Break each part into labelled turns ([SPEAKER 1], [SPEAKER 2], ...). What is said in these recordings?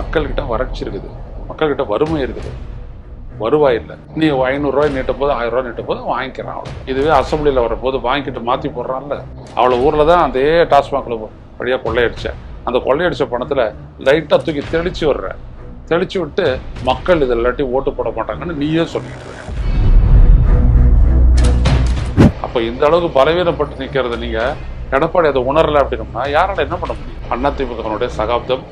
[SPEAKER 1] மக்கள்கிட்ட வறட்சி இருக்குது. மக்கள்கிட்ட வறுமை இருக்குது. வருவாய் இல்லை. நீ ஐநூறுரூவாய் நீட்ட போது ஆயிரம் ரூபாய் நீட்ட போது வாங்கிக்கிறான் அவ்வளோ இதுவே அசம்பிளியில் வரும்போது வாங்கிட்டு மாற்றி போடுறான்ல. அவ்வளோ ஊரில் தான் அதே டாஸ்மாகில் வழியாக கொள்ளையடிச்சேன் அந்த கொள்ளையடிச்ச பணத்தில் லைட்டாக தூக்கி தெளிச்சு வர்ற தெளிச்சு விட்டு மக்கள் இதை இல்லாட்டி ஓட்டு போட மாட்டாங்கன்னு நீயே சொல்லிட்டு இருக்க. அப்போ இந்த அளவுக்கு பலவீனப்பட்டு நிற்கிறது நீங்கள் எடப்பாடி அதை உணரலை அப்படின்னோம்னா யாரால என்ன பண்ண முடியும்? அதிமுகனுடைய சகாப்தம்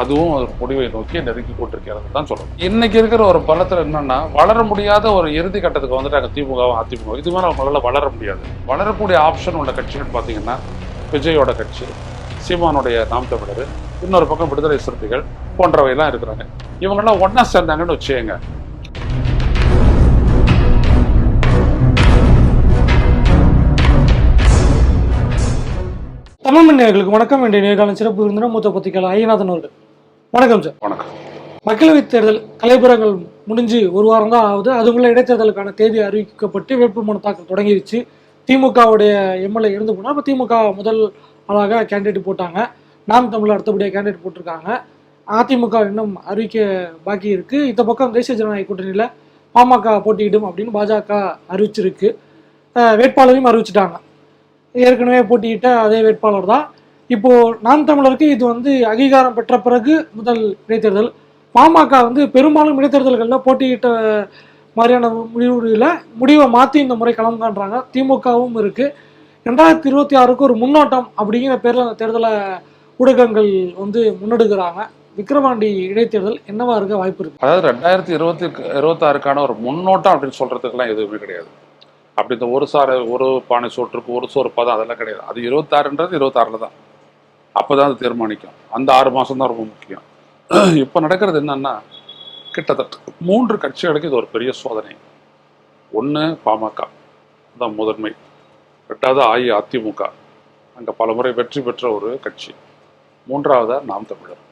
[SPEAKER 1] அதுவும் ஒரு முடிவை நோக்கி நெருங்கி கொண்டிருக்கிறது தான் சொல்லணும். இன்னைக்கு இருக்கிற ஒரு பலத்தில் என்னன்னா வளர முடியாத ஒரு இறுதி கட்டத்துக்கு வந்துட்டாங்க திமுகவும் அதிமுக இது மாதிரி அவங்களால வளர முடியாது. வளரக்கூடிய ஆப்ஷன் உள்ள கட்சிகள் பார்த்தீங்கன்னா விஜயோட கட்சி சீமானுடைய நாம் தமிழர் இன்னொரு பக்கம் விடுதலை சிறுத்தைகள் போன்றவையெல்லாம் இருக்கிறாங்க. இவங்கெல்லாம் ஒன்றா சேர்ந்தாங்கன்னு வச்சுக்கோங்க.
[SPEAKER 2] தமிழ் மன்னர்களுக்கு வணக்கம். என்ற நேர்காணல் சிறப்பு விருந்தினர் மூத்த பத்திரிகையாளர் ஐயநாதன் அவர்கள். வணக்கம் சார்.
[SPEAKER 1] வணக்கம்.
[SPEAKER 2] மக்களவைத் தேர்தல் கலைபுரங்கள் முடிஞ்சு ஒரு வாரம் தான் ஆகுது. அதுக்குள்ள இடைத்தேர்தலுக்கான தேதி அறிவிக்கப்பட்டு வேட்புமனு தாக்கல் தொடங்கிடுச்சு திமுகவுடைய எம்எல்ஏ இருந்து போனால் இப்போ திமுக முதல் ஆளாக கேண்டிடேட் போட்டாங்க. நாம் தமிழ் அடுத்தபடியாக கேண்டிடேட் போட்டிருக்காங்க. அதிமுக இன்னும் அறிவிக்க பாக்கி இருக்கு. இந்த பக்கம் தேசிய ஜனநாயக கூட்டணியில் பாமக போட்டியிடும் அப்படின்னு பாஜக அறிவிச்சிருக்கு. வேட்பாளரையும் அறிவிச்சிட்டாங்க. ஏற்கனவே போட்டியிட்ட அதே வேட்பாளர் தான். இப்போ நாம் தமிழருக்கு இது வந்து அங்கீகாரம் பெற்ற பிறகு முதல் இடைத்தேர்தல். பாமக வந்து பெரும்பாலும் இடைத்தேர்தல்களில் போட்டியிட்ட மாதிரியான முடிவுகளில் முடிவை மாற்றி இந்த முறை களம் காண்றாங்க திமுகவும் இருக்குது ரெண்டாயிரத்தி இருபத்தி ஆறுக்கு ஒரு முன்னோட்டம் அப்படிங்கிற பேரில் அந்த தேர்தலை ஊடகங்கள் வந்து முன்னெடுக்கிறாங்க. விக்ரவாண்டி இடைத்தேர்தல் என்னவா இருக்க வாய்ப்பு இருக்கு?
[SPEAKER 1] அதாவது ரெண்டாயிரத்தி இருபத்தி இருபத்தாறுக்கான ஒரு முன்னோட்டம் அப்படின்னு சொல்றதுக்கெல்லாம் எதுவுமே கிடையாது. அப்படி இந்த ஒரு சார ஒரு பானை சோற்றுக்கு ஒரு சோறு பதம் அதெல்லாம் கிடையாது. அது இருபத்தாறுன்றது இருபத்தாறுல தான். அப்பதான் அது தீர்மானிக்கும். அந்த ஆறு மாதம் தான் ரொம்ப முக்கியம். இப்போ நடக்கிறது என்னன்னா கிட்டத்தட்ட மூன்று கட்சிகளுக்கு இது ஒரு பெரிய சோதனை. ஒன்று பாமக. தான் முதன்மை. ரெண்டாவது அஇஅதிமுக. அங்கே பல முறை வெற்றி பெற்ற ஒரு கட்சி. மூன்றாவதாக நாம் தமிழர்.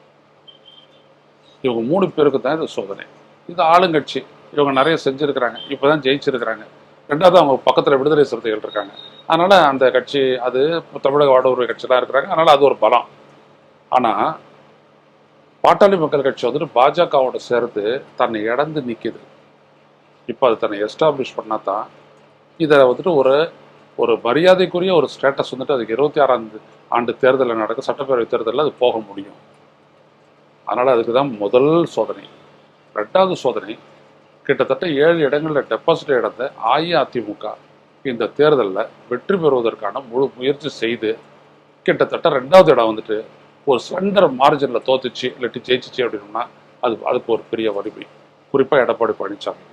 [SPEAKER 1] இவங்க மூணு பேருக்கு தான் இது சோதனை. இது ஆளுங்கட்சி. இவங்க நிறைய செஞ்சுருக்கிறாங்க. இப்போ தான் ஜெயிச்சிருக்கிறாங்க. ரெண்டாவது அவங்க பக்கத்தில் விடுதலை சிறுத்தைகள் இருக்காங்க. அதனால அந்த கட்சி அது தமிழக வாடகை கட்சிலாம் இருக்கிறாங்க. அதனால அது ஒரு பலம். ஆனால் பாட்டாளி மக்கள் கட்சி வந்துட்டு பாஜகவோட சேர்த்து தன்னை இடந்து நிற்கிது இப்போ அது தன்னை எஸ்டாப்ளிஷ் பண்ணால் தான் இதை வந்துட்டு ஒரு ஒரு மரியாதைக்குரிய ஒரு ஸ்டேட்டஸ் வந்துட்டு அதுக்கு இருபத்தி ஆறாம் ஆண்டு தேர்தலில் நடக்க சட்டப்பேரவை தேர்தலில் அது போக முடியும். அதனால் அதுக்கு தான் முதல் சோதனை. ரெண்டாவது சோதனை கிட்டத்தட்ட ஏழு இடங்களில் டெபாசிட் இழந்த அஇஅதிமுக. இந்த தேர்தலில் வெற்றி பெறுவதற்கான முழு முயற்சி செய்து கிட்டத்தட்ட ரெண்டாவது இடம் வந்துட்டு ஒரு ஸ்லண்டர் மார்ஜினில் தோத்துச்சு இல்லாட்டி ஜெயிச்சிச்சு அப்படின்னா அது அதுக்கு ஒரு பெரிய வலிமை. குறிப்பாக எடப்பாடி பழனிசாமி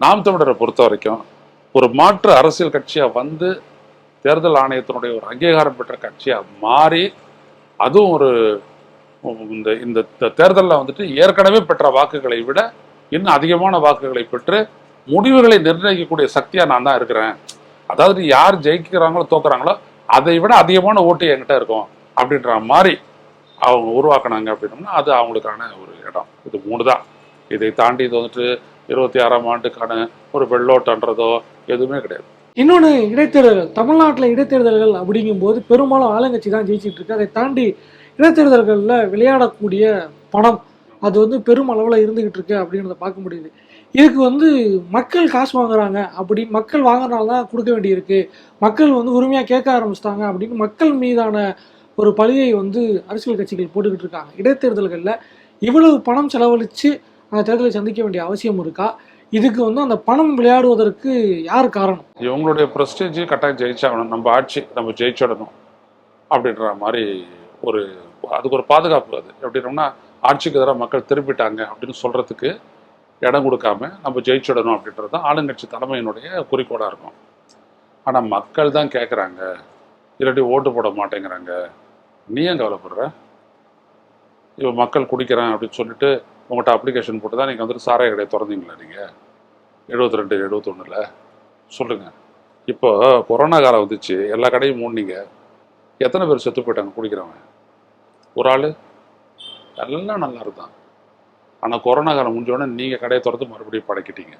[SPEAKER 1] நாம் தமிழரை பொறுத்த வரைக்கும் ஒரு மாற்று அரசியல் கட்சியாக வந்து தேர்தல் ஆணையத்தினுடைய ஒரு அங்கீகாரம் பெற்ற கட்சியாக மாறி அதுவும் ஒரு இந்த இந்த தேர்தலில் வந்துட்டு ஏற்கனவே பெற்ற வாக்குகளை விட இன்னும் அதிகமான வாக்குகளை பெற்று முடிவுகளை நிர்ணயிக்கக்கூடிய சக்தியாக நான் தான் இருக்கிறேன். அதாவது யார் ஜெயிக்கிறாங்களோ தோக்குறாங்களோ அதை விட அதிகமான ஓட்டு என்கிட்ட இருக்கும் அப்படின்ற மாதிரி அவங்க உருவாக்குனாங்க அப்படின்னோம்னா அது அவங்களுக்கான ஒரு இடம். இது மூணு தான். இதை தாண்டி இது வந்துட்டு இருபத்தி ஆறாம் ஆண்டுக்கான ஒரு வெள்ளோட்டன்றதோ எதுவுமே கிடையாது.
[SPEAKER 2] இன்னொன்று இடைத்தேர்தல்கள் தமிழ்நாட்டில் இடைத்தேர்தல்கள் அப்படிங்கும்போது பெரும்பாலும் ஆளுங்கட்சி தான் ஜெயிச்சிட்டு இருக்கு. அதை தாண்டி இடைத்தேர்தல்களில் விளையாடக்கூடிய பணம் அது வந்து பெரும் அளவில் இருந்துகிட்டு இருக்கு அப்படின்றத பார்க்க முடியுது. இதுக்கு வந்து மக்கள் காசு வாங்குறாங்க அப்படி மக்கள் வாங்குறனால தான் கொடுக்க வேண்டியிருக்கு. மக்கள் வந்து உரிமையாக கேட்க ஆரம்பிச்சிட்டாங்க அப்படின்னு மக்கள் மீதான ஒரு பழியை வந்து அரசியல் கட்சிகள் போட்டுக்கிட்டு இருக்காங்க. இடைத்தேர்தல்களில் இவ்வளவு பணம் செலவழித்து அந்த தேர்தலை சந்திக்க வேண்டிய அவசியம் இருக்கா? இதுக்கு வந்து அந்த பணம் விளையாடுவதற்கு யார் காரணம்?
[SPEAKER 1] இவங்களுடைய ப்ரெஸ்டேஜ் கட்டாயம் ஜெயிச்சாகணும். நம்ம ஆட்சி நம்ம ஜெயிச்சிடணும் அப்படின்ற மாதிரி ஒரு அதுக்கு ஒரு பாதுகாப்பு அது. எப்படின்னோம்னா ஆட்சிக்கு எதிராக மக்கள் திருப்பிட்டாங்க அப்படின்னு சொல்றதுக்கு இடம் கொடுக்காம நம்ம ஜெயிச்சிடணும் அப்படின்றது தான் ஆளுங்கட்சி தலைமையினுடைய குறிக்கோடாக இருக்கும். ஆனால் மக்கள் தான் கேட்குறாங்க இல்லாட்டி ஓட்டு போட மாட்டேங்கிறாங்க. நீ ஏன் கவலைப்படுற? இப்போ மக்கள் குடிக்கிறேன் அப்படின்னு சொல்லிட்டு உங்கள்கிட்ட அப்ளிகேஷன் போட்டு தான் நீங்கள் வந்துட்டு சாராய கடையை திறந்தீங்களா நீங்கள் எழுபத்தி ரெண்டு எழுபத்தொன்னில். சொல்லுங்கள் இப்போ கொரோனா காலம் வந்துச்சு எல்லா கடையும் மூடினீங்க. எத்தனை பேர் செத்து போயிட்டாங்க குடிக்கிறவங்க? ஒரு ஆள்? எல்லாம் நல்லா இருந்தான். ஆனால் கொரோனா காலம் முடிஞ்ச உடனே நீங்கள் கடையை திறந்து மறுபடியும் படைக்கிட்டீங்க.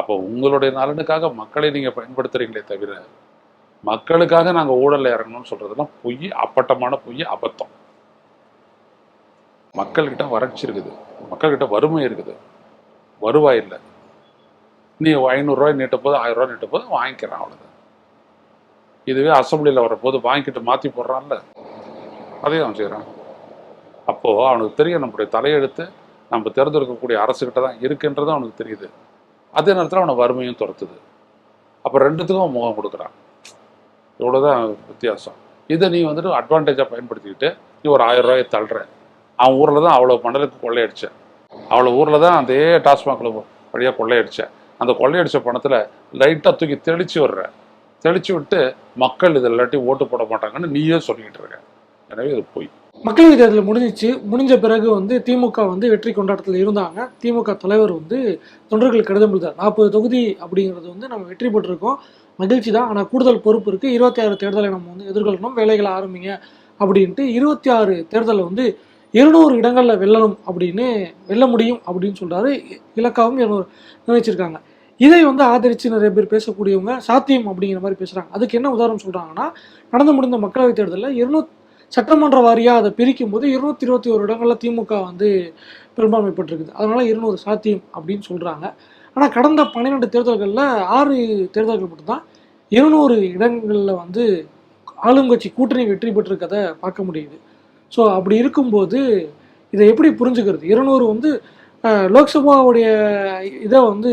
[SPEAKER 1] அப்போ உங்களுடைய நலனுக்காக மக்களை நீங்கள் பயன்படுத்துறீங்களே தவிர மக்களுக்காக நாங்கள் ஊழல்ல இறங்கணும்னு சொல்கிறதுலாம் பொய் அப்பட்டமான பொய் அபத்தம். மக்கள்கிட்ட வறட்சி இருக்குது. மக்கள்கிட்ட வறுமை இருக்குது. வருவாய் இல்லை. நீ ஐநூறுரூவாய் நீட்ட போது ஆயிரம் ரூபாய் நீட்ட போது வாங்கிக்கிறான் அவ்வளோதான் இதுவே அசம்பிளியில் வரப்போது வாங்கிக்கிட்டு மாற்றி போடுறான்ல. அதையும் அவன் செய்கிறான் அப்போது அவனுக்கு தெரியும் நம்முடைய தலையெழுத்து நம்ம தேர்ந்தெடுக்கக்கூடிய அரசுக்கிட்ட தான் இருக்குன்றதும் அவனுக்கு தெரியுது. அதே நேரத்தில் அவனை வறுமையும் துரத்துது. அப்போ ரெண்டுத்துக்கும் அவன் முகம் கொடுக்குறான். இவ்வளோதான் வித்தியாசம். இதை நீ வந்துட்டு அட்வான்டேஜாக பயன்படுத்திக்கிட்டு நீ ஒரு ஆயிரம் ரூபாயை தள்ளுற. அவன் ஊரில் தான் அவ்வளோ மண்டலுக்கு கொள்ளையடிச்ச. அவ்வளோ ஊரில் தான் அதே டாஸ்மாகில் வழியாக கொள்ளையடிச்ச. அந்த கொள்ளையடிச்ச பணத்தில் லைட்டாக தூக்கி தெளிச்சு விடுற. தெளிச்சு விட்டு மக்கள் இதில் இல்லாட்டி ஓட்டு போட மாட்டாங்கன்னு நீயே சொல்லிக்கிட்டு இருக்க. எனவே இது போய்.
[SPEAKER 2] மக்களவைத் தேர்தல் முடிஞ்சிச்சு. முடிஞ்ச பிறகு வந்து திமுக வந்து வெற்றி கொண்டாட்டத்தில் இருந்தாங்க. திமுக தலைவர் வந்து தொண்டர்கள் கடிதம் எழுதார் நாற்பது தொகுதி அப்படிங்கிறது வந்து நம்ம வெற்றி பெற்றிருக்கோம். மகிழ்ச்சி தான். ஆனால் கூடுதல் பொறுப்பு இருக்கு. இருபத்தி ஆறு தேர்தலை நம்ம வந்து எதிர்கொள்ளணும். வேலைகளை ஆரம்பிங்க அப்படின்ட்டு இருபத்தி ஆறு தேர்தலில் வந்து இருநூறு இடங்களில் வெல்லணும் அப்படின்னு வெல்ல முடியும் அப்படின்னு சொல்கிறாரு இலக்காவும் இருநூறு நினைச்சிருக்காங்க இதை வந்து ஆதரித்து நிறைய பேர் பேசக்கூடியவங்க சாத்தியம் அப்படிங்கிற மாதிரி பேசுகிறாங்க அதுக்கு என்ன உதாரணம் சொல்கிறாங்கன்னா நடந்து முடிந்த மக்களவைத் தேர்தலில் இருநூத்தி சட்டமன்ற வாரியாக அதை பிரிக்கும் போது இருநூத்தி இருபத்தி ஒரு இடங்களில் திமுக வந்து பெரும்பான்மை பெற்றிருக்குது. அதனால இருநூறு சாத்தியம் அப்படின்னு சொல்கிறாங்க ஆனால் கடந்த பன்னிரெண்டு தேர்தல்களில் ஆறு தேர்தல்கள் மட்டும்தான் இருநூறு இடங்களில் வந்து ஆளுங்கட்சி கூட்டணி வெற்றி பெற்றிருக்கதை பார்க்க முடியுது. ஸோ அப்படி இருக்கும்போது இதை எப்படி புரிஞ்சுக்கிறது? இருநூறு வந்து லோக்சபாவுடைய இதை வந்து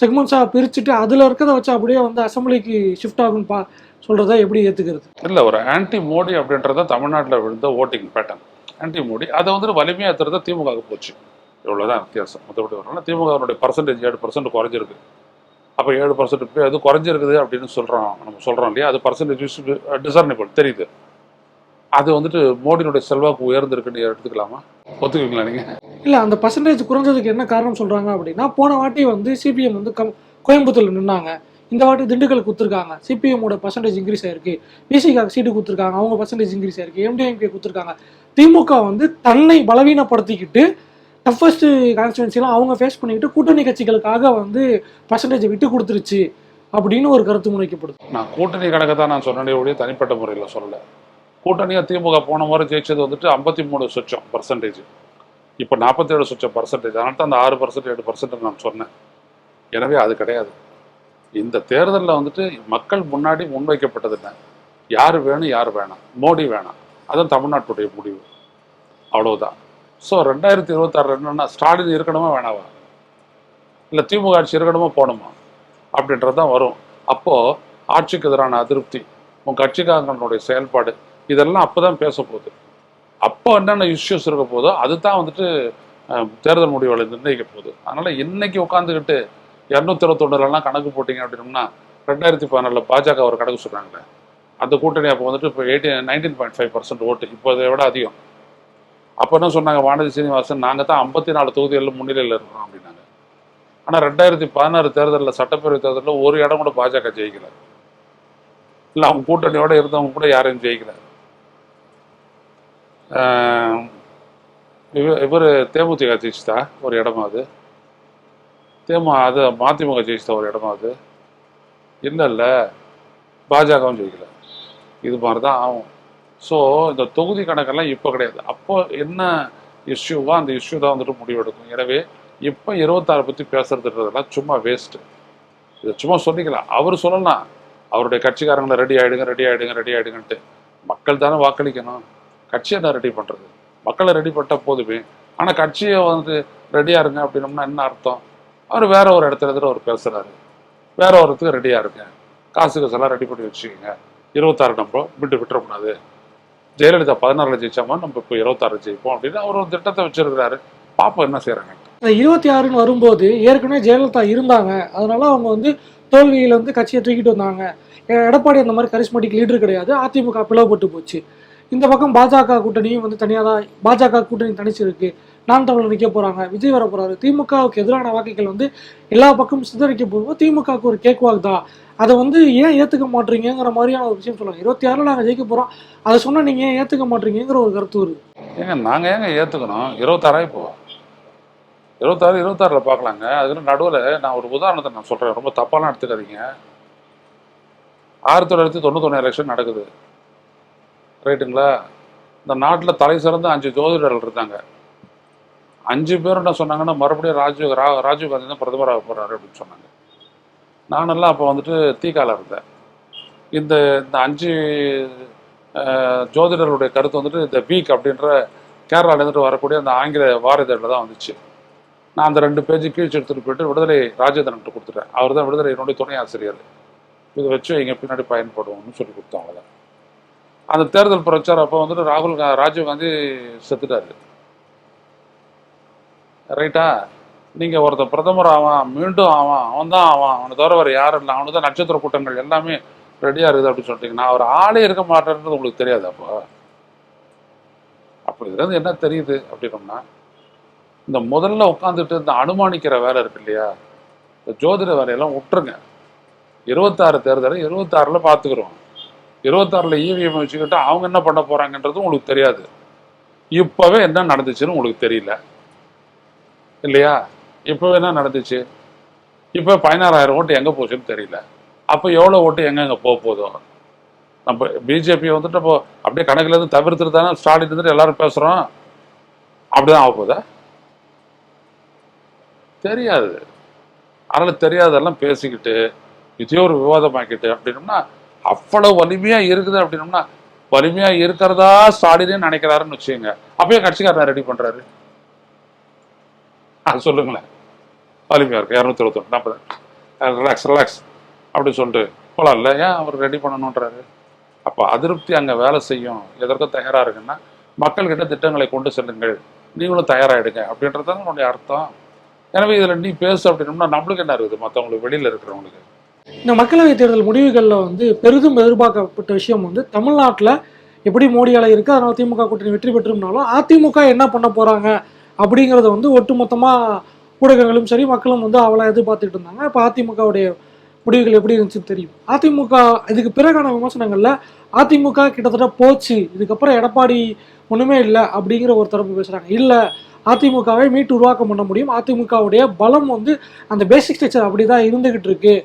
[SPEAKER 2] செக்மெண்ட்ஸாக பிரிச்சுட்டு அதில் இருக்கிறத வச்சு அப்படியே வந்து அசம்பிளிக்கு ஷிஃப்ட் ஆகும்னு பா சொல்கிறத எப்படி ஏற்றுக்கிறது
[SPEAKER 1] இல்லை ஒரு ஆன்டி மோடி அப்படின்றத தமிழ்நாட்டில் விழுந்த ஓட்டிங் பேட்டர்ன் ஆன்டி மோடி அதை வந்துட்டு வலிமையாக ஏற்றுறது திமுகவுக்கு போச்சு. இவ்வளோதான் வித்தியாசம். மற்றபடி வரலாம் திமுகவுடைய பர்சன்டேஜ் ஏழு பர்சன்ட் குறைஞ்சிருக்கு. அப்போ ஏழு பர்சன்ட் அது குறைஞ்சிருக்குது அப்படின்னு சொல்கிறோம் நம்ம சொல்கிறோம் இல்லையா? அது பர்சன்டேஜ் டிசர்னபிள் தெரியுது. அது வந்துட்டு மோடியினுடைய செல்வாக்கு உயர்ந்திருக்குன்னு எடுத்துக்கலாமா? ஒத்துக்குவீங்களா நீங்கள்
[SPEAKER 2] இல்லை அந்த பர்சன்டேஜ் குறைஞ்சதுக்கு என்ன காரணம் சொல்கிறாங்க அப்படின்னா போன வாட்டி வந்து சிபிஎம் வந்து கம் கோயம்புத்தூர்ல நின்னாங்க. இந்த வாட்டி திண்டுக்கல் கொடுத்துருக்காங்க. சிபிஎம்மோட பர்சன்டேஜ் இன்க்ரீஸ் ஆயிருக்கு. பிசிகாக்கு சீட்டு கொடுத்துருக்காங்க. அவங்க பர்சன்டேஜ் இன்க்ரீஸ் ஆயிருக்கு. எம்டிஎம்கே கொடுத்துருக்காங்க. திமுக வந்து தன்னை பலவீனப்படுத்திக்கிட்டு டஃபஸ்ட் கான்ஸ்டுவன்சிலாம் அவங்க ஃபேஸ் பண்ணிக்கிட்டு கூட்டணி கட்சிகளுக்காக வந்து பர்சன்டேஜ் விட்டு கொடுத்துருச்சு அப்படின்னு ஒரு கருத்து முன்வைக்கப்படுது.
[SPEAKER 1] நான் கூட்டணி கணக்கை தான் நான் சொன்னேனே தனிப்பட்ட முறையில் சொல்லலை. கூட்டணியாக திமுக போன முறை ஜெயிச்சது வந்துட்டு ஐம்பத்தி மூணு சொச்சம் பர்சன்டேஜ் இப்போ நாற்பத்தேழு சொச்சம் பர்சன்டேஜ் அதனால தான் அந்த ஆறு பர்சன்ட் ஏழு பர்சன்ட் நான் சொன்னேன். எனவே அது கிடையாது. இந்த தேர்தலில் வந்துட்டு மக்கள் முன்னாடி முன்வைக்கப்பட்டது என்ன யார் வேணும் யார் வேணாம். மோடி வேணாம். அதுதான் தமிழ்நாட்டுடைய முடிவு. அவ்வளவுதான். ஸோ ரெண்டாயிரத்தி இருபத்தாறு என்னன்னா ஸ்டாலின் இருக்கணுமா வேணாவா? இல்லை திமுக ஆட்சி இருக்கணுமா போகணுமா? அப்படின்றது தான் வரும். அப்போது ஆட்சிக்கு எதிரான அதிருப்தி உன் கட்சிக்காரங்களுடைய செயல்பாடு இதெல்லாம் அப்போ தான் பேச போகுது. அப்போ என்னென்ன இஷ்யூஸ் இருக்க போதோ அதுதான் வந்துட்டு தேர்தல் முடிவுகளை நிர்ணயிக்க போகுது. அதனால் இன்னைக்கு உட்காந்துக்கிட்டு இரநூத்தி இருபத்தொன்னுலலாம் கணக்கு போட்டிங்க அப்படின்னோம்னா ரெண்டாயிரத்தி பதினாலில் பாஜக ஒரு கணக்கு சொல்கிறாங்களே அந்த கூட்டணி அப்போ வந்துட்டு இப்போ eighty nineteen point five percent ஓட்டு இப்போ இதை விட அதிகம். அப்போ என்ன சொன்னாங்க வானதி சீனிவாசன் நாங்கள் தான் ஐம்பத்தி நாலு தொகுதிகளில் முன்னிலையில் இருக்கிறோம் அப்படின்னாங்க. ஆனால் ரெண்டாயிரத்தி பதினாறு தேர்தலில் சட்டப்பேரவை தேர்தலில் ஒரு இடம் கூட பாஜக ஜெயிக்கல. இல்லை அவங்க கூட்டணியோடு இருந்தவங்க கூட யாரையும் ஜெயிக்கல. இவர் இவர் தேமுதிக ஜெயிச்சிட்டா? ஒரு இடமா அது? தேமு அது மதிமுக ஜெயிச்சிட்டா ஒரு இடமா அது? இல்லை இல்லை. பாஜகவும் ஜெயிக்கல. இது மாதிரி தான் ஆகும். ஸோ இந்த தொகுதி கணக்கெல்லாம் இப்போ கிடையாது. அப்போ என்ன இஷ்யூவோ அந்த இஷ்யூ தான் வந்துட்டு முடிவெடுக்கும். எனவே இப்போ இருபத்தாறு பற்றி பேசுறதுன்றதெல்லாம் சும்மா வேஸ்ட்டு இதை சும்மா சொல்லிக்கலாம் அவர் சொல்லலாம். அவருடைய கட்சிக்காரங்களை ரெடி ஆகிடுங்க ரெடி ஆகிடுங்க ரெடி ஆயிடுங்கன்ட்டு. மக்கள் தானே வாக்களிக்கணும். கட்சியை தான் ரெடி பண்ணுறது மக்களை ரெடி பண்ணிட்டா போதுமே. ஆனால் கட்சியை வந்து ரெடியாக இருங்க அப்படின்னம்னா என்ன அர்த்தம்? அவர் வேற ஒரு இடத்துல இருந்து அவர் பேசுகிறாரு வேற ஒருத்துக்கு ரெடியாக இருங்க. காசு காசெல்லாம் ரெடி பண்ணி வச்சுக்கோங்க. இருபத்தாறு நம்ம விட்டு விட்டுறக்கூடாது. ஜெயலலிதா பதினாறுல ஜெயிச்சாமா? நம்ம இப்போ இருபத்தாறு ஜெயிப்போம் அப்படின்னு அவர் ஒரு திட்டத்தை வச்சிருக்கிறாரு. பாப்போம் என்ன செய்கிறாங்க
[SPEAKER 2] இருபத்தி ஆறுன்னு வரும்போது ஏற்கனவே ஜெயலலிதா இருந்தாங்க. அதனால அவங்க வந்து தோல்வியில் வந்து கட்சியை தூக்கிட்டு வந்தாங்க. எடப்பாடி அந்த மாதிரி கரிஸ்மெட்டிக் லீடர் கிடையாது. அதிமுக பிளவுபட்டு போச்சு. இந்த பக்கம் பாஜக கூட்டணியும் வந்து தனியாக தான் பாஜக கூட்டணி தனிச்சிருக்கு. நாம் தமிழர் நிற்க போறாங்க. விஜய் வர போறாரு. திமுகவுக்கு எதிரான வாக்குகள் வந்து எல்லா பக்கமும் சிதறிக்க போகும்போது திமுகவுக்கு ஒரு கேக் வாக் தான். அதை வந்து ஏன் ஏத்துக்க மாட்டீங்கிற மாதிரியான ஒரு விஷயம் சொல்லுவாங்க இருபத்தி ஆறுல நாங்கள் ஜெயிக்க போறோம். அதை சொன்னால் நீங்க ஏன் ஏத்துக்க மாட்டீங்கிற ஒரு கருத்து வருது.
[SPEAKER 1] ஏங்க நாங்கள் ஏங்க ஏற்றுக்கணும் இருபத்தாறா இப்போ இருபத்தாறு இருபத்தாறில் பார்க்கலாங்க அதுக்கு நடுவில் நான் ஒரு உதாரணத்தை நான் சொல்கிறேன் ரொம்ப தப்பாலாம் எடுத்துக்காதீங்க. ஆயிரத்தி தொள்ளாயிரத்தி தொண்ணூத்தொன்று எலெக்ஷன் நடக்குது. ரைட்டுங்களா? இந்த நாட்டில் தலை சிறந்த அஞ்சு ஜோதிடர்கள் இருந்தாங்க அஞ்சு பேர் என்ன சொன்னாங்கன்னா மறுபடியும் ராஜீவ் ரா ராஜீவ் காந்தி தான் பிரதமராக போகிறாரு அப்படின்னு சொன்னாங்க. நானெல்லாம் அப்போ வந்துட்டு தீக்கால இருந்தேன். இந்த இந்த அஞ்சு ஜோதிடர்களுடைய கருத்து வந்துட்டு இந்த வீக் அப்படின்ற கேரளாலேருந்து வரக்கூடிய அந்த ஆங்கில வார இதழில் தான் வந்துச்சு. நான் அந்த ரெண்டு பேஜ் கீழ்ச்சி எடுத்துகிட்டு போயிட்டு விடுதலை ராஜேந்திரன்ட்டு கொடுத்துட்டேன். அவர் தான் விடுதலை என்னுடைய துணை ஆசிரியர். இதை வச்சு எங்கள் பின்னாடி பயன்படுவோம்னு சொல்லி கொடுத்தோம் அவ்வளோதான் அந்த தேர்தல் பிரச்சாரம் அப்போ வந்துட்டு ராகுல் ராஜீவ்காந்தி செத்துட்டாரு. ரைட்டா நீங்கள் ஒருத்த பிரதமர் ஆவான் மீண்டும் ஆவான் அவன் தான் ஆவான். அவனை தவிர வேறு யாரும் இல்லை. அவனு தான் நட்சத்திர கூட்டங்கள் எல்லாமே ரெடியாக இருக்குது அப்படின்னு சொல்லிட்டீங்க நான் ஒரு ஆளே இருக்க மாட்டேன்றது உங்களுக்கு தெரியாது அப்போ. அப்படி இருந்து என்ன தெரியுது அப்படின்னோம்னா இந்த முதல்ல உட்காந்துட்டு இந்த அனுமானிக்கிற வேலை இருக்கு இல்லையா? இந்த ஜோதிட வேலையெல்லாம் விட்டுருங்க. இருபத்தாறு தேர்தலை இருபத்தாறில் பார்த்துக்குறோம். இருபத்தாறில் இவிஎம் வச்சுக்கிட்டு அவங்க என்ன பண்ண போகிறாங்கன்றது உங்களுக்கு தெரியாது. இப்போவே என்ன நடந்துச்சுன்னு உங்களுக்கு தெரியல. இல்லையா? இப்போவே என்ன நடந்துச்சு? இப்போ பதினாறாயிரம் ஓட்டு எங்கே போச்சுன்னு தெரியல. அப்போ எவ்வளோ ஓட்டு எங்கெங்கே போக போதும் நம்ம பிஜேபி வந்துட்டு இப்போ அப்படியே கணக்குலேருந்து தவிர்த்துட்டு தானே ஸ்டாலின் இருந்துட்டு எல்லாரும் பேசுகிறோம் அப்படிதான் ஆக போதா தெரியாது. அதனால் தெரியாதெல்லாம் பேசிக்கிட்டு இதே ஒரு விவாதமாக்கிட்டு அப்படின்னோம்னா அவ்வளவு வலிமையா இருக்குது அப்படின்னோம்னா வலிமையா இருக்கிறதா ஸ்டாலினே நினைக்கிறாருன்னு வச்சுக்கோங்க. அப்பயே கட்சிக்காரன் ரெடி பண்றாரு? அது சொல்லுங்களேன். வலிமையா இருக்கு. இரநூத்தி இருபத்தொன்று நாற்பது ரிலாக்ஸ் ரிலாக்ஸ் அப்படின்னு சொல்லிட்டு போலாம்ல ஏன் அவர் ரெடி பண்ணணுன்றாரு அப்போ அதிருப்தி அங்கே வேலை செய்யும். எதற்கும் தயாராக இருக்குன்னா மக்கள்கிட்ட திட்டங்களை கொண்டு செல்லுங்கள். நீங்களும் தயாராகிடுங்க அப்படின்றது தான் என்னுடைய அர்த்தம். எனவே இதில் நீ பேசு அப்படின்னோம்னா நம்மளுக்கு என்ன இருக்குது? மற்றவங்களுக்கு வெளியில் இருக்கிறவங்களுக்கு.
[SPEAKER 2] இந்த மக்களவைத் தேர்தல் முடிவுகளில் வந்து பெரிதும் எதிர்பார்க்கப்பட்ட விஷயம் வந்து தமிழ்நாட்டில் எப்படி மோடியால் இருக்குது அதனால் திமுக கூட்டணி வெற்றி பெற்றும்னாலும் அதிமுக என்ன பண்ண போகிறாங்க அப்படிங்கிறத வந்து ஒட்டுமொத்தமாக ஊடகங்களும் சரி மக்களும் வந்து அவளை எதிர்பார்த்துட்டு இருந்தாங்க. இப்போ அதிமுகவுடைய முடிவுகள் எப்படி இருந்துச்சுன்னு தெரியும். அதிமுக இதுக்கு பிறகான விமர்சனங்களில் அதிமுக கிட்டத்தட்ட போச்சு இதுக்கப்புறம் எடப்பாடி ஒன்றுமே இல்லை அப்படிங்கிற ஒரு தரப்பு பேசுகிறாங்க இல்லை அதிமுகவை மீட்டு உருவாக்கம் பண்ண முடியும். அதிமுகவுடைய பலம் வந்து அந்த பேசிக் ஸ்ட்ரக்சர் அப்படிதான் இருந்துக்கிட்டு இருக்கு.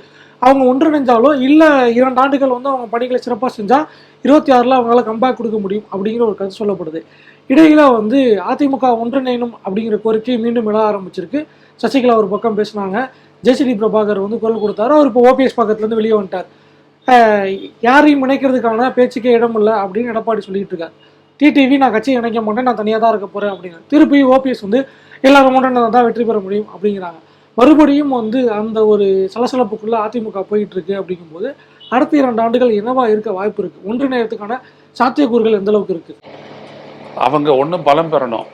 [SPEAKER 2] அவங்க ஒன்றிணைஞ்சாலும் இல்லை இரண்டு ஆண்டுகள் வந்து அவங்க பணிகளை சிறப்பாக செஞ்சால் இருபத்தி ஆறில் அவங்களால கம்பேக் கொடுக்க முடியும் அப்படிங்கிற ஒரு கருத்து சொல்லப்படுது. இடையில வந்து அதிமுக ஒன்றிணையணும் அப்படிங்கிற கோரிக்கை மீண்டும் எழ ஆரம்பிச்சிருக்கு. சசிகலா ஒரு பக்கம் பேசினாங்க. ஜெயஸ்ரீ பிரபாகர் வந்து குரல் கொடுத்தாரு. அவர் இப்போ ஓபிஎஸ் பக்கத்துலேருந்து வெளியே வந்துட்டார். யாரையும் இணைக்கிறதுக்கான பேச்சுக்கே இடம் இல்லை அப்படின்னு எடப்பாடி சொல்லிட்டு இருக்காரு. டிடிவி நான் கட்சியை இணைக்க மாட்டேன் நான் தனியாக தான் இருக்க போகிறேன் அப்படிங்கிற திருப்பி ஓபிஎஸ் வந்து எல்லாரும் ஒன்றிணைந்தா தான் வெற்றி பெற முடியும் அப்படிங்கிறாங்க. மறுபடியும் வந்து அந்த ஒரு சலசலப்புக்குள்ளே அதிமுக போயிட்டு இருக்கு அப்படிங்கும்போது அடுத்த இரண்டு ஆண்டுகள் என்னவா இருக்க வாய்ப்பு இருக்கு? ஒன்றிணையத்துக்கான சாத்தியக்கூறுகள் எந்த அளவுக்கு இருக்கு?
[SPEAKER 1] அவங்க ஒன்றும் பலம் பெறணும்.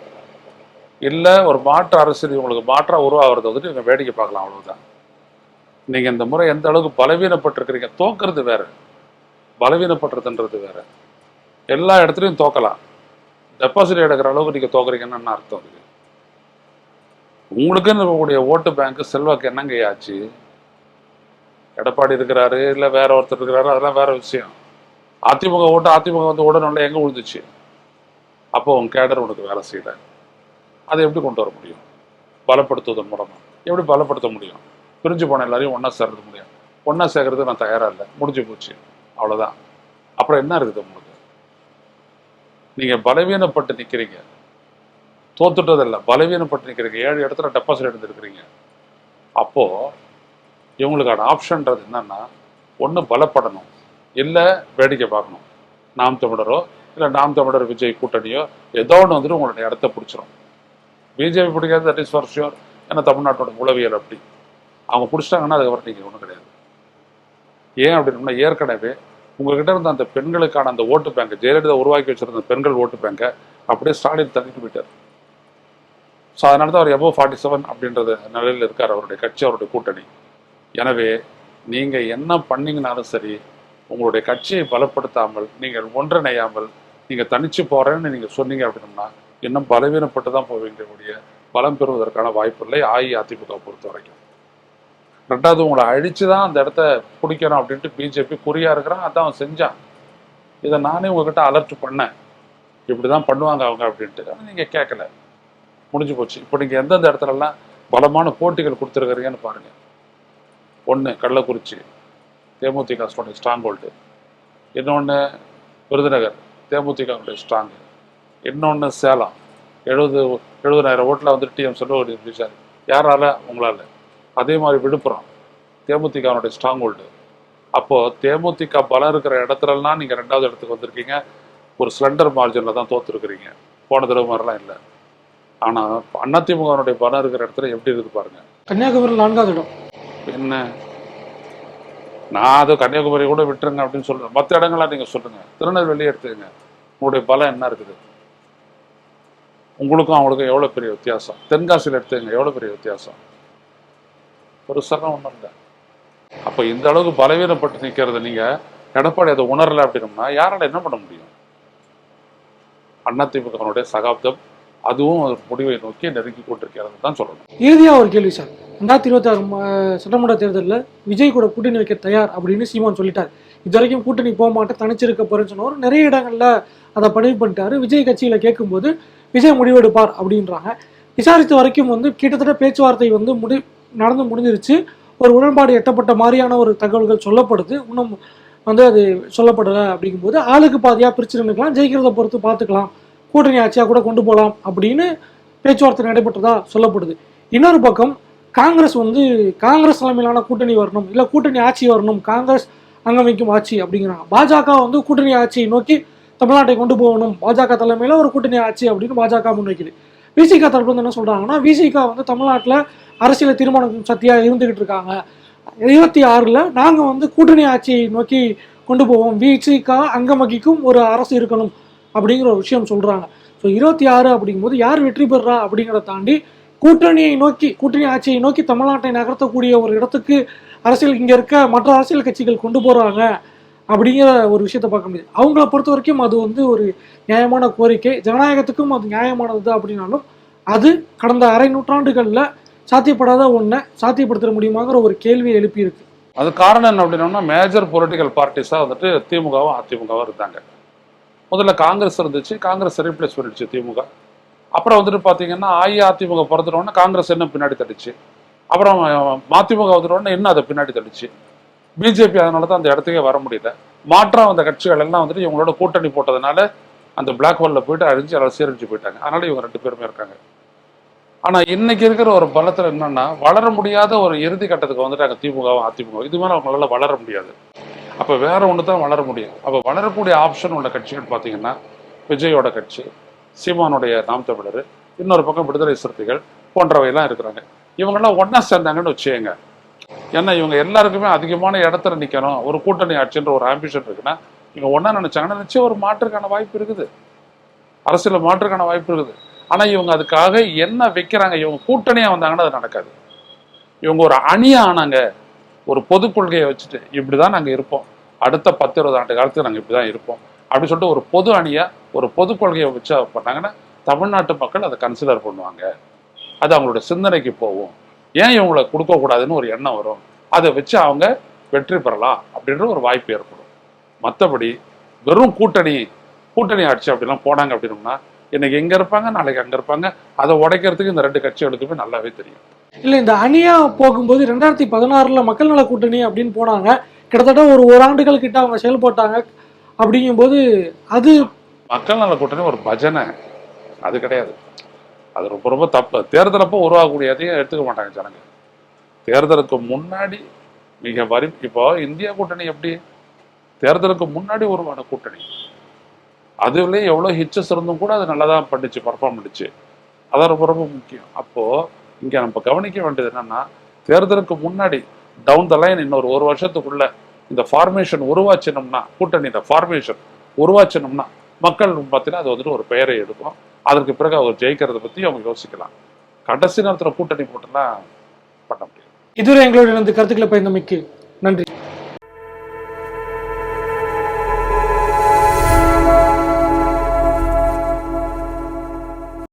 [SPEAKER 1] இல்லை ஒரு மாற்று அரசியல் உங்களுக்கு மாற்றாக உருவாகிறது வந்துட்டு நீங்கள் வேடிக்கை பார்க்கலாம் அவ்வளவுதான். நீங்கள் இந்த முறை எந்த அளவுக்கு பலவீனப்பட்டிருக்கிறீங்க? தோக்கிறது வேற. பலவீனப்படுறதுன்றது வேற. எல்லா இடத்துலையும் தோக்கலாம். டெபாசிட் எடுக்கிற அளவுக்கு நீங்கள் தோக்குறீங்கன்னு அர்த்தம் இருக்கு உங்களுக்குன்னு இருக்கக்கூடிய ஓட்டு பேங்க் செல்வாக்கு என்னங்க ஆச்சு? எடப்பாடி இருக்கிறாரு இல்லை வேற ஒருத்தர் இருக்கிறாரு அதெல்லாம் வேற விஷயம். அதிமுக ஓட்டு அதிமுக வந்து உடனே எங்கே விழுந்துச்சு? அப்போ உன் கேடர் உனக்கு வேலை செய்யல. அதை எப்படி கொண்டு வர முடியும்? பலப்படுத்துவதன் மூலமா. எப்படி பலப்படுத்த முடியும்? பிரிஞ்சு போன எல்லாரையும் ஒன்றா சேர்றது முடியும். ஒன்றா சேர்க்கறது நான் தயாராக இல்லை. முடிஞ்சு போச்சு. அவ்வளோதான் அப்புறம் என்ன இருக்குது உங்களுக்கு? நீங்கள் பலவீனப்பட்டு நிற்கிறீங்க தோத்துட்டதில்லை. பலவீனப்பட்டிருக்கிறீங்க. ஏழு இடத்துல டெபாசிட் எடுத்துருக்கிறீங்க. அப்போது இவங்களுக்கான ஆப்ஷன்றது என்னன்னா ஒன்று பலப்படணும். இல்லை வேடிக்கை பார்க்கணும். நாம் தமிழரோ இல்லை நாம் தமிழர் விஜய் கூட்டணியோ ஏதோ ஒன்று வந்துட்டு உங்களுடைய இடத்த பிடிச்சிரும். பிஜேபி பிடிக்காது தட் இஸ் ஃபார் ஷியோர் ஏன்னா தமிழ்நாட்டோட உளவியல் அப்படி. அவங்க பிடிச்சிட்டாங்கன்னா அதுக்கப்புறம் நீங்கள் ஒன்றும் கிடையாது. ஏன் அப்படின்னா ஏற்கனவே உங்ககிட்ட இருந்த அந்த பெண்களுக்கான அந்த ஓட்டு பேங்க் ஜெயலலிதா உருவாக்கி வச்சிருந்த பெண்கள் ஓட்டு பேங்கை அப்படியே ஸ்டாலின் தள்ளிட்டு போயிட்டார். ஸோ அதனால தான் அவர் எபோ ஃபார்ட்டி செவன் அப்படின்றது நிலையில் இருக்கார் அவருடைய கட்சி அவருடைய கூட்டணி. எனவே நீங்கள் என்ன பண்ணீங்கனாலும் சரி உங்களுடைய கட்சியை பலப்படுத்தாமல் நீங்கள் ஒன்றிணையாமல் நீங்கள் தனித்து போகிறேன்னு நீங்கள் சொன்னீங்க அப்படின்னா இன்னும் பலவீனப்பட்டு தான் போவீங்க பலம் பெறுவதற்கான வாய்ப்பு இல்லை அஇஅதிமுக பொறுத்த வரைக்கும் ரெண்டாவது உங்களை அழிச்சு தான் அந்த இடத்த பிடிக்கணும் அப்படின்ட்டு பிஜேபி குறியாக இருக்கிறான் அதான் அவன் செஞ்சான். இதை நானே உங்ககிட்ட அலர்ட் பண்ணேன். இப்படி தான் பண்ணுவாங்க அவங்க அப்படின்ட்டு. ஆனால் நீங்கள் கேட்கல. முடிஞ்சு போச்சு. இப்போ நீங்கள் எந்தெந்த இடத்துலலாம் பலமான போட்டிகள் கொடுத்துருக்குறீங்கன்னு பாருங்கள் ஒன்று கள்ளக்குறிச்சி தேமுதிக ஸ்ட்ராங் ஹோல்டு இன்னொன்று விருதுநகர் தேமுதிகவுடைய ஸ்ட்ராங்கு இன்னொன்று சேலம். எழுபது எழுபதாயிரம் ஓட்டில் வந்து டிஎம் செல்வகுடி பிடிச்சார் யாரால? உங்களால். அதே மாதிரி விழுப்புரம் தேமுதிகனுடைய ஸ்ட்ராங் ஹோல்டு அப்போது தேமுதிக பலம் இருக்கிற இடத்துலலாம் நீங்கள் ரெண்டாவது இடத்துக்கு வந்திருக்கீங்க. ஒரு ஸ்லண்டர் மார்ஜினில் தான் தோற்றுருக்குறீங்க போன தடவை மாதிரிலாம் இல்லை. ஆனால் அதிமுகனுடைய பலம் இருக்கிற இடத்துல எப்படி இருக்குது பாருங்க.
[SPEAKER 2] கன்னியாகுமரி நான்காவது இடம்.
[SPEAKER 1] என்ன? நான் அது கன்னியாகுமரி கூட விட்டுருங்க அப்படின்னு சொல்றேன். மற்ற இடங்கள்லாம் நீங்க சொல்லுங்க. திருநெல்வேலி எடுத்துக்கங்க. உங்களுடைய பலம் என்ன இருக்குது? உங்களுக்கும் அவங்களுக்கும் எவ்வளவு பெரிய வித்தியாசம்? தென்காசியில் எடுத்துக்கங்க. எவ்வளவு பெரிய வித்தியாசம்? ஒரு சரம் ஒன்றும் இல்லை. அப்போ இந்த அளவுக்கு பலவீனப்பட்டு நிற்கிறத நீங்க எடப்பாடி அதை உணரல அப்படின்னம்னா யாரால என்ன பண்ண முடியும்? அதிமுகனுடைய சகாப்தம் அதுவும் முடிவை நோக்கி நெருங்கி கொண்டிருக்கிறது தான் சொல்லணும்.
[SPEAKER 2] இறுதியாக ஒரு கேள்வி சார். ரெண்டாயிரத்தி இருபத்தி ஆறு சட்டமன்ற தேர்தலில் விஜய் கூட கூட்டணி வைக்க தயார் அப்படின்னு சீமான் சொல்லிட்டார். இது வரைக்கும் கூட்டணி போக மாட்டேன் தனிச்சிருக்க போறேன்னு சொன்னவர் நிறைய இடங்களில் அதை பதிவு பண்ணிட்டாரு. விஜய் கட்சியில் கேட்கும்போது விஜய் முடிவெடுப்பார் அப்படின்றாங்க. விசாரித்த வரைக்கும் வந்து கிட்டத்தட்ட பேச்சுவார்த்தை வந்து முடி நடந்து முடிஞ்சிருச்சு. ஒரு உடன்பாடு எட்டப்பட்ட மாதிரியான ஒரு தகவல்கள் சொல்லப்படுது. இன்னும் வந்து அது சொல்லப்படலை அப்படிங்கும்போது ஆளுக்கு பாதியாக பிரிச்சு நின்றுக்கலாம் ஜெயிக்கிறத பொறுத்து பார்த்துக்கலாம் கூட்டணி ஆட்சியாக கூட கொண்டு போகலாம் அப்படின்னு பேச்சுவார்த்தை நடைபெற்றதா சொல்லப்படுது. இன்னொரு பக்கம் காங்கிரஸ் வந்து காங்கிரஸ் தலைமையிலான கூட்டணி வரணும் இல்லை கூட்டணி ஆட்சி வரணும் காங்கிரஸ் அங்கமைக்கும் ஆட்சி அப்படிங்கிறாங்க பாஜக வந்து கூட்டணி ஆட்சியை நோக்கி தமிழ்நாட்டை கொண்டு போகணும் பாஜக தலைமையில் ஒரு கூட்டணி ஆட்சி அப்படின்னு பாஜக முன்வைக்குது. விசிக தரப்பு வந்து என்ன சொல்கிறாங்கன்னா விசிக வந்து தமிழ்நாட்டில் அரசியல் தீர்மானம் சக்தியாக இருந்துகிட்டு இருக்காங்க. இருபத்தி ஆறில் நாங்கள் வந்து கூட்டணி ஆட்சியை நோக்கி கொண்டு போவோம். விசிக அங்கமகிக்கும் ஒரு அரசு இருக்கணும். அப்படிங்கிற ஒரு விஷயம் சொல்கிறாங்க ஸோ இருபத்தி ஆறு அப்படிங்கும்போது யார் வெற்றி பெறா அப்படிங்கிறத தாண்டி கூட்டணியை நோக்கி கூட்டணி ஆட்சியை நோக்கி தமிழ்நாட்டை நகர்த்தக்கூடிய ஒரு இடத்துக்கு அரசியல் இங்கே இருக்க மற்ற அரசியல் கட்சிகள் கொண்டு போகிறாங்க அப்படிங்கிற ஒரு விஷயத்தை பார்க்க முடியுது. அவங்கள பொறுத்த வரைக்கும் அது வந்து ஒரு நியாயமான கோரிக்கை. ஜனநாயகத்துக்கும் அது நியாயமானது அப்படின்னாலும் அது கடந்த அரை நூற்றாண்டுகளில் சாத்தியப்படாத ஒன்றை சாத்தியப்படுத்த முடியுமாங்கிற ஒரு கேள்வியை எழுப்பியிருக்கு.
[SPEAKER 1] அது காரணம் என்ன அப்படின்னா மேஜர் பொலிட்டிக்கல் பார்ட்டிஸாக வந்துட்டு திமுகவும் அதிமுகவும் இருந்தாங்க. முதல்ல காங்கிரஸ் இருந்துச்சு காங்கிரஸ் ரீப்ளேஸ் பண்ணிடுச்சு திமுக. அப்புறம் வந்துட்டு பார்த்தீங்கன்னா அஇஅதிமுக பிறந்துட்டோன்னே காங்கிரஸ் என்ன பின்னாடி தட்டுச்சு அப்புறம் மதிமுக வந்துட்டோன்னே இன்னும் அதை பின்னாடி தட்டுச்சு பிஜேபி அதனால தான் அந்த இடத்துக்கே வர முடியல. மாற்றம் அந்த கட்சிகள் எல்லாம் வந்துட்டு இவங்களோட கூட்டணி போட்டதுனால அந்த பிளாக் ஹோலில் போயிட்டு அழிஞ்சு எல்லாம் சீரழிஞ்சு போயிட்டாங்க. அதனால இவங்க ரெண்டு பேருமே இருக்காங்க. ஆனால் இன்னைக்கு இருக்கிற ஒரு பலத்தில் என்னன்னா வளர முடியாத ஒரு இறுதி கட்டத்துக்கு வந்துட்டாங்க திமுகவும் அதிமுக இது மேலே அவங்களால வளர முடியாது. அப்போ வேற ஒன்று தான் வளர முடியும். அப்போ வளரக்கூடிய ஆப்ஷன் உள்ள கட்சிகள் பார்த்தீங்கன்னா விஜயோட கட்சி சீமானுடைய நாம் தமிழர் இன்னொரு பக்கம் விடுதலை சிறுத்தைகள் போன்றவையெல்லாம் இருக்கிறாங்க. இவங்கெல்லாம் ஒன்றா சேர்ந்தாங்கன்னு வச்சுக்கோங்க. ஏன்னா இவங்க எல்லாருக்குமே அதிகமான இடத்துல நிற்கணும் ஒரு கூட்டணி ஆட்சின்ற ஒரு ஆம்பிஷன் இருக்குன்னா இவங்க ஒன்றா நினச்சாங்கன்னா நிச்சயம் ஒரு மாற்றுக்கான வாய்ப்பு இருக்குது. அரசியல் மாற்றுக்கான வாய்ப்பு இருக்குது. ஆனால் இவங்க அதுக்காக என்ன வைக்கிறாங்க? இவங்க கூட்டணியாக வந்தாங்கன்னா அது நடக்காது. இவங்க ஒரு அணியா ஆனாங்க. ஒரு பொது கொள்கையை வச்சுட்டு இப்படிதான் நாங்கள் இருப்போம். அடுத்த பத்து இருபது ஆண்டு காலத்துக்கு இப்படி இப்படிதான் இருப்போம். அப்படின்னு சொல்லிட்டு ஒரு பொது அணியா ஒரு பொது கொள்கையை வச்சு பண்ணாங்கன்னா தமிழ்நாட்டு மக்கள் அதை கன்சிடர் பண்ணுவாங்க. அது அவங்களோட சிந்தனைக்கு போகும். ஏன் இவங்களை கொடுக்க கூடாதுன்னு ஒரு எண்ணம் வரும். அதை வச்சு அவங்க வெற்றி பெறலாம் அப்படின்ற ஒரு வாய்ப்பு ஏற்படும். மற்றபடி வெறும் கூட்டணி கூட்டணி ஆட்சி அப்படிலாம் போனாங்க அப்படின்னோம்னா இன்னைக்கு எங்க இருப்பாங்க நாளைக்கு அங்க இருப்பாங்க அதை உடைக்கிறதுக்கு இந்த ரெண்டு கட்சிகளுக்குமே நல்லாவே தெரியும்.
[SPEAKER 2] இல்லை இந்த அணியா போகும்போது ரெண்டாயிரத்தி பதினாறில் மக்கள் நல கூட்டணி அப்படின்னு போனாங்க. கிட்டத்தட்ட ஒரு ஓராண்டுகள் கிட்ட அவங்க செயல்பட்டாங்க. அப்படிங்கும்போது அது
[SPEAKER 1] மக்கள் நல கூட்டணி ஒரு பஜனை. அது கிடையாது. அது ரொம்ப ரொம்ப தப்பு. தேர்தலப்போ உருவாகக்கூடியதையும் எடுத்துக்க மாட்டாங்க ஜனங்க. தேர்தலுக்கு முன்னாடி மிக வரி இப்போ இந்தியா கூட்டணி எப்படி? தேர்தலுக்கு முன்னாடி உருவான கூட்டணி. அதுலேயே எவ்வளோ ஹிச்சஸ் இருந்தும் கூட அது நல்லா தான் பண்ணிச்சு பர்ஃபார்ம் பண்ணிச்சு. அதான் ரொம்ப ரொம்ப முக்கியம். அப்போது இங்கே நம்ம கவனிக்க வேண்டியது என்னன்னா தேர்தலுக்கு முன்னாடி டவுன் த லைன் இன்னொரு ஒரு வருஷத்துக்குள்ள இந்த ஃபார்மேஷன் உருவாச்சினோம்னா இந்த ஃபார்மேஷன் உருவாச்சினோம்னா மக்கள் பார்த்தீங்கன்னா அது வந்துட்டு ஒரு பெயரை எடுக்கும். அதற்கு பிறகு அவர் ஜெயிக்கிறத பத்தி அவங்க யோசிக்கலாம். கடைசி நேரத்துல கூட்டணி போட்டுலாம் பண்ண முடியாது
[SPEAKER 2] இதுவரை எங்களோட கருத்துக்களை பயந்தமைக்கு நன்றி.